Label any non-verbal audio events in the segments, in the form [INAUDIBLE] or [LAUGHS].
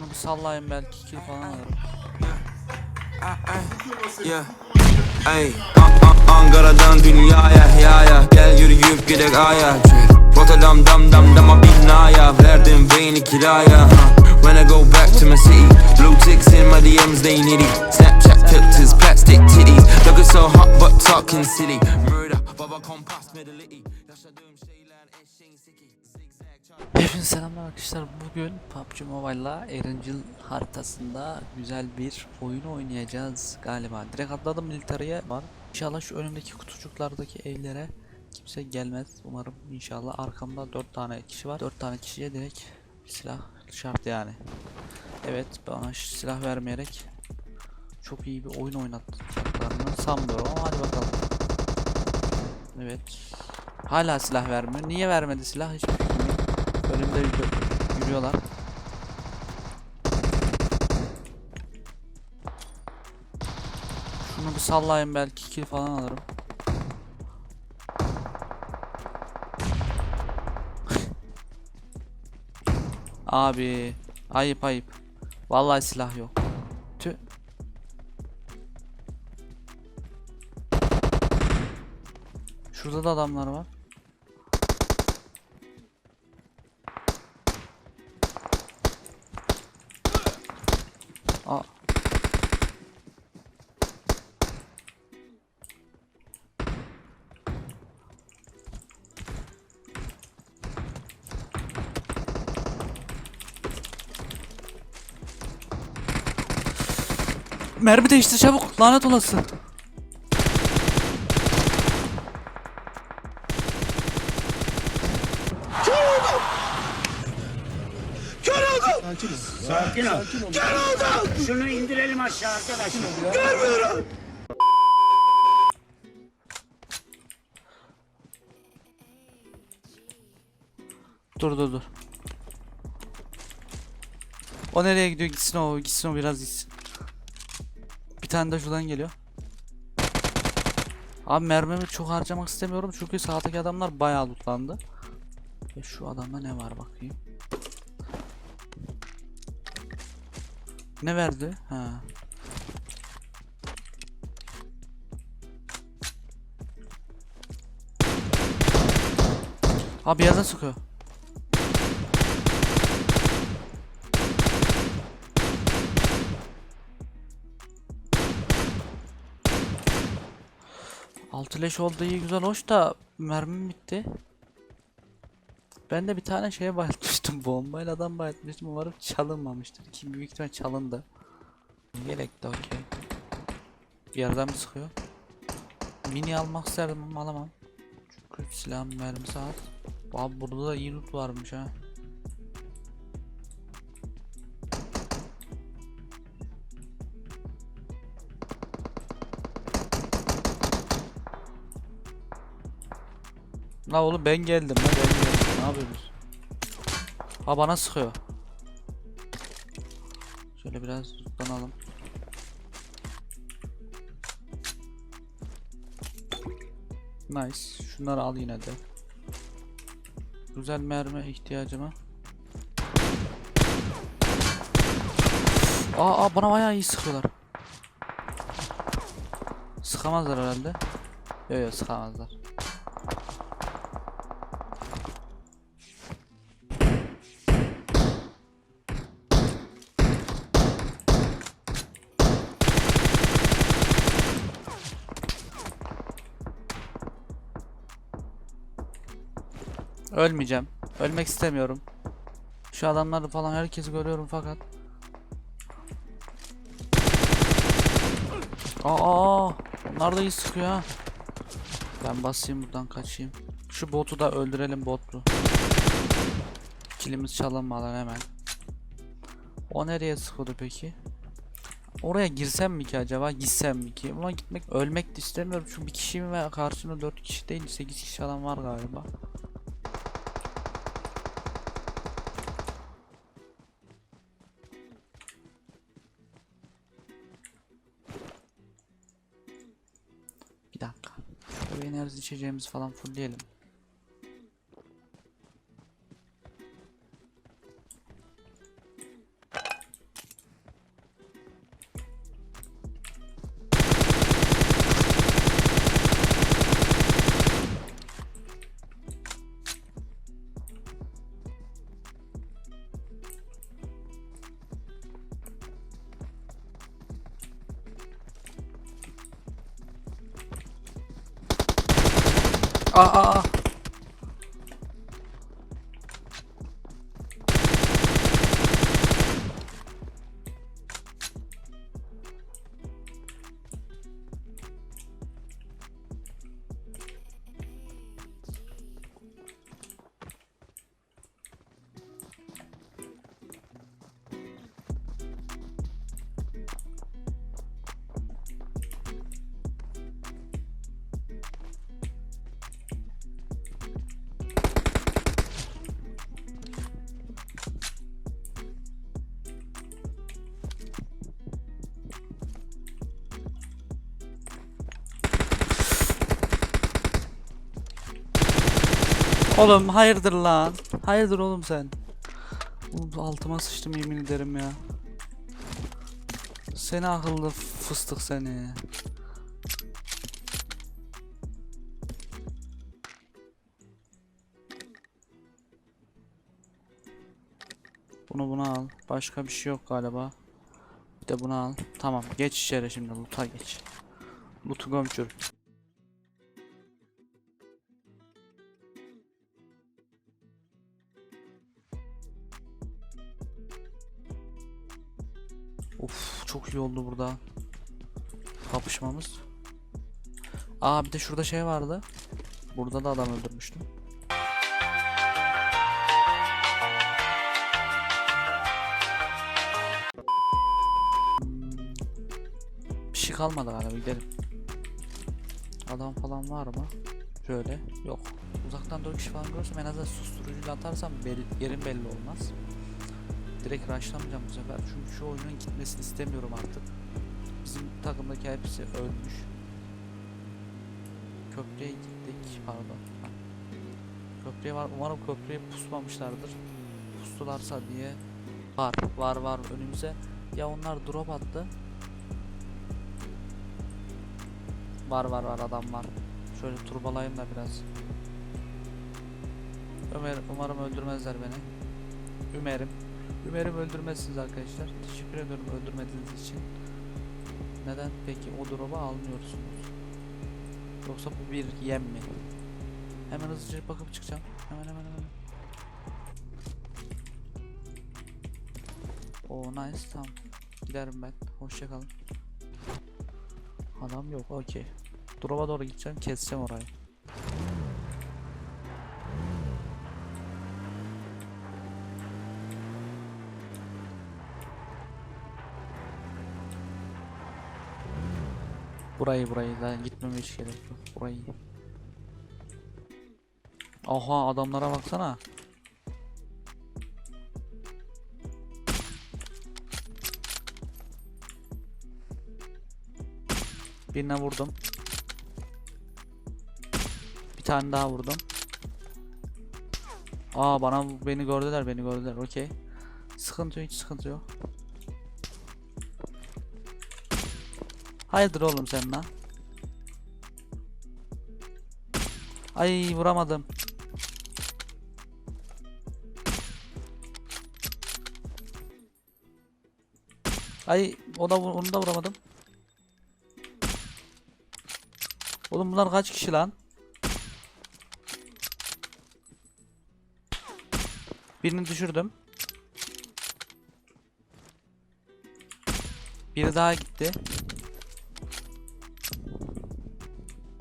Şunu bir sallayın belki kill falan alırım. Yeah. An- Ankara'dan dünyaya ya ya. Gel yürüyüp gidek aya Rotterdam dam dam dama binaya. Verdim beyni kiraya. When I go back to my city Blue ticks in my DMs they needy Snapchat filters, plastic titties. Looking so hot but talking city Murder, baba kompas medality Yaşadığım şeyler eşeğin siki Hepinize selamlar arkadaşlar. Bugün PUBG Mobile'la Erencil haritasında güzel bir oyun oynayacağız galiba. Direkt atladım militariye var. İnşallah şu önümdeki kutucuklardaki evlere kimse gelmez. Umarım inşallah arkamda 4 tane kişi var. 4 tane kişiye direkt silah şart yani. Evet bana silah vermeyerek çok iyi bir oyun oynattıklarını sanmıyorum ama hadi bakalım. Evet. Hala silah vermiyor. Niye vermedi silah? Hiçbir. Önümde yürü- yürüyorlar. Şunu bir sallayın belki kill falan alırım. [LAUGHS] Abi ayıp ayıp. Vallahi silah yok. Tüh. Şurada da adamlar var. Aa. Mermi değiştir çabuk lanet olası. Sakin ol. Şunu indirelim aşağı arkadaşlar. Dur dur dur. O nereye gidiyor? Gitsin o. Gitsin o biraz gitsin. Bir tane de şuradan geliyor. Abi mermimi çok harcamak istemiyorum çünkü sağdaki adamlar bayağı lootlandı. Ve şu adamda ne var bakayım. Ne verdi? Ha. Abi yerden sıkıyor. Altı leş oldu iyi güzel hoş da mermim bitti. Ben de bir tane şeye bayıltmıştım [LAUGHS] bombayla adam bayıltmıştım umarım çalınmamıştır ki büyük ihtimal çalındı. Yelek de okey. Bir yerden mi sıkıyor? Mini almak isterdim ama alamam. Çünkü silahın mermisi az. Abi burada da iyi loot varmış ha. La oğlum ben geldim ben geldim. Ne yapıyorsunuz? Ha bana sıkıyor. Şöyle biraz tutlanalım. Nice. Şunları al yine de. Güzel mermi ihtiyacıma. Aa, aa bana bayağı iyi sıkıyorlar. Sıkamazlar herhalde. Yok yok sıkamazlar. Ölmeyeceğim. Ölmek istemiyorum. Şu adamları falan herkesi görüyorum fakat. Aa, onlar da iyi sıkıyor ha. Ben basayım buradan kaçayım. Şu botu da öldürelim botlu. Kilimiz çalınmadan hemen. O nereye sıkıyordu peki? Oraya girsem mi ki acaba? Gitsem mi ki? Ama gitmek, ölmek de istemiyorum çünkü bir kişiyim ve karşımda 4 kişi değil 8 kişi falan var galiba. Bir enerji içeceğimizi falan fullleyelim. Oğlum hayırdır lan? Hayırdır oğlum sen? Oğlum altıma sıçtım yemin ederim ya. Seni akıllı fıstık seni. Bunu buna al. Başka bir şey yok galiba. Bir de bunu al. Tamam geç içeri şimdi loot'a geç. Loot'u gömçür. Çok oldu burada. Kapışmamız. Aa bir de şurada şey vardı. Burada da adam öldürmüştüm. Bir şey kalmadı galiba gidelim. Adam falan var mı? Şöyle. Yok. Uzaktan 4 kişi falan görürsem en azından susturucuyla atarsam bel- yerin belli olmaz. Direkt rushlamayacağım bu sefer çünkü şu oyunun gitmesini istemiyorum artık. Bizim takımdaki hepsi ölmüş. Köprüye gittik pardon. Köprüye var umarım köprüye pusmamışlardır. Pustularsa diye var var var önümüze. Ya onlar drop attı. Var var var adam var. Şöyle turbalayayım da biraz. Ömer umarım öldürmezler beni. Ümerim. Umarım öldürmezsiniz arkadaşlar. Teşekkür ediyorum öldürmediğiniz için. Neden peki o drop'u almıyorsunuz? Yoksa bu bir yem mi? Hemen hızlıca bakıp çıkacağım. Hemen hemen hemen. Oo nice tamam. Giderim ben. Hoşçakalın. Adam yok okey. Drop'a doğru gideceğim keseceğim orayı. Burayı burayı da gitmeme hiç gerek yok. Burayı. Aha adamlara baksana. Birine vurdum. Bir tane daha vurdum. Aa bana beni gördüler beni gördüler okey. Sıkıntı hiç sıkıntı yok. Hayırdır oğlum sen lan? Ay vuramadım. Ay o da onu da vuramadım. Oğlum bunlar kaç kişi lan? Birini düşürdüm. Biri daha gitti.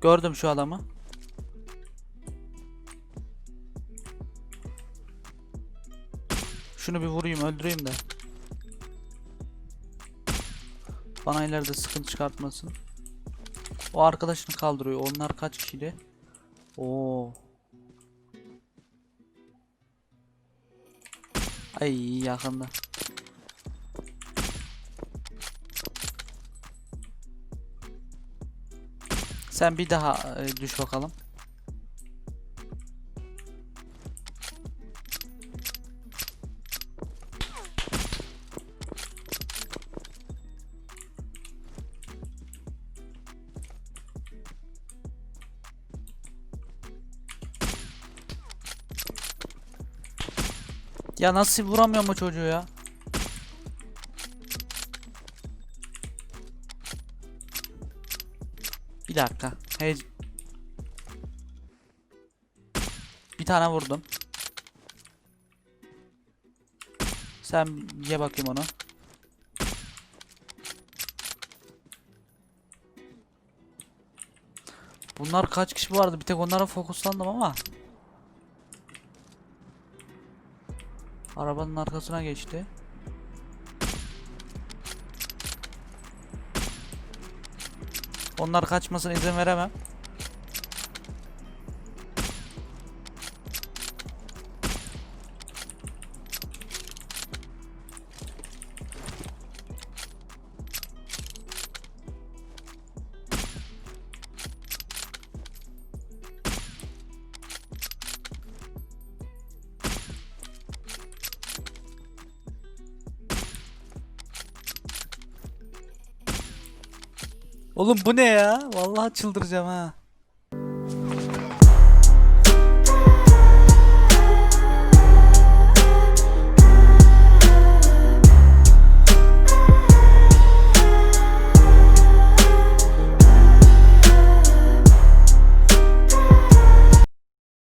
Gördüm şu adamı. Şunu bir vurayım öldüreyim de. Bana ileride sıkıntı çıkartmasın. O arkadaşını kaldırıyor. Onlar kaç kişiydi? Oo. Ay yakında. Sen bir daha e, düş bakalım. Ya nasıl vuramıyor mu çocuğu ya? Dakika. Hey. tane vurdum. Sen ye bakayım onu. Bunlar kaç kişi vardı? Bir tek onlara fokuslandım ama. Arabanın arkasına geçti. Onlar kaçmasına izin veremem. Oğlum bu ne ya? Vallahi çıldıracağım ha.